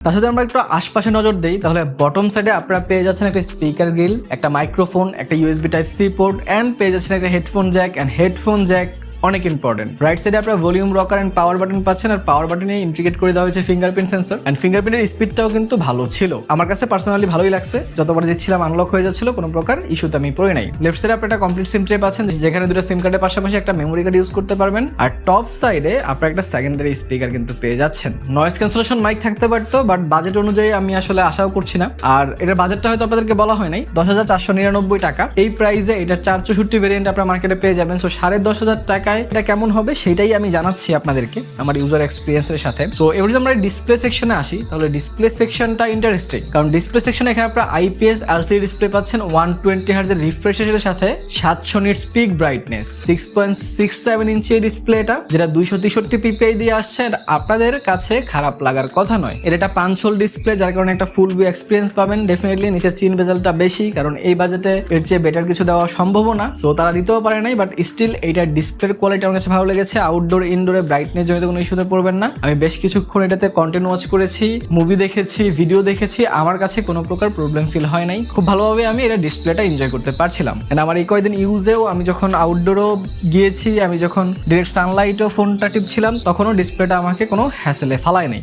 তার সাথে আমরা একটু আশপাশে নজর দিই, তাহলে বটম সাইডে আপনারা পেয়ে যাচ্ছেন একটা স্পিকার গ্রিল একটা মাইক্রোফোন একটা USB type C port and পেয়ে যাচ্ছেন একটা headphone jack and headphone jack অনেক ইম্পর্টেন্ট রাইট সাইডে আপনার volume rocker and power button পাচ্ছেন আর পাওয়ার বাটনে ইন্টিগ্রেট করে দেওয়া হয়েছে ফিঙ্গারপ্রিন্ট সেন্সর অ্যান্ড ফিঙ্গারপ্রিন্টের স্পিডটাও কিন্তু ভালো ছিল। আমার কাছে পার্সোনালি ভালোই লাগছে। যতবার দিচ্ছিলাম আনলক হয়ে যাচ্ছিল, কোনো প্রকার ইস্যুতে আমি পড়ে নাই। লেফট সাইডে আপনারা একটা কমপ্লিট সিম ট্রে পাচ্ছেন, যেখানে দুটো সিম কার্ডের পাশাপাশি একটা মেমোরি কার্ড ইউজ করতে পারবেন। আর টপ সাইডে আপনারা একটা সেকেন্ডারি স্পিকার কিন্তু পেয়ে যাচ্ছেন। নয়েজ ক্যান্সেলেশন মাইক থাকতে পারতো বাট বাজেট অনুযায়ী আমি আসলে আশাও করছি না। আর এটার বাজেটটা হয়তো আপনাদেরকে বলা হয় নাই। দশ হাজার চারশো নিরানব্বই টাকা। এই প্রাইসে এটার চার চৌষট্টি ভেরিয়েন্ট আপনার মার্কেটে পেয়ে যাবেন। সো সাড়ে দশ হাজার টাকায় এটা কেমন হবে সেটাই আমি জানাচ্ছি আপনাদেরকে, আমার ইউজার এক্সপিরিয়েন্সের সাথে। সো এবার যদি আমরা ডিসপ্লে সেকশনে আসি, তাহলে ডিসপ্লে সেকশনটা ইন্টারেস্টিং কারণ ডিসপ্লে সেকশনে এখানে আপনারা আইপিএস এলসিডি ডিসপ্লে পাচ্ছেন ওয়ান টোয়েন্টি হার্জের রিফ্রেশের সাথে সাতশো nits peak brightness six point six seven inch ডিসপ্লেটা যেটা দুইশো তেষট্টি পিপিআই দিয়ে আসছে আর আপনাদের কাছে খারাপ লাগার কথা নয়। এটা একটা পাঁচ হোল ডিসপ্লে যার কারণে একটা ফুল ভিউ এক্সপিরিয়েন্স পাবেন। ডেফিনেটলি নিচের চিন বেজালটা বেশি, কারণ এই বাজেটে এর চেয়ে বেটার কিছু দেওয়া সম্ভব না। সো তারা দিতেও পারে নাই বাট স্টিল এইটার ডিসপ্লের কোয়ালিটি আমার কাছে ভালো লেগেছে। আউটডোর ইনডোরে ব্রাইটনেস জমিতে কোনো ইস্যুতে পড়বেন না। আমি বেশ কিছুক্ষণ এটাতে কন্টেন্ট ওয়াচ করেছি মুভি দেখেছি ভিডিও দেখেছি। আমার কাছে কোনো প্রকার প্রবলেম ফিল হয় নাই। খুব ভালোভাবে আমি এটা ডিসপ্লেটা এনজয় করতে পারছিলাম। এন্ড আমার এই কয়েকদিন ইউজেও আমি যখন আউটডোরও গিয়েছি, আমি যখন ডিরেক্ট সানলাইটও ফোনটা টিপছিলাম, তখনও ডিসপ্লেটা আমাকে কোনো হ্যাসেলে ফালায় নাই।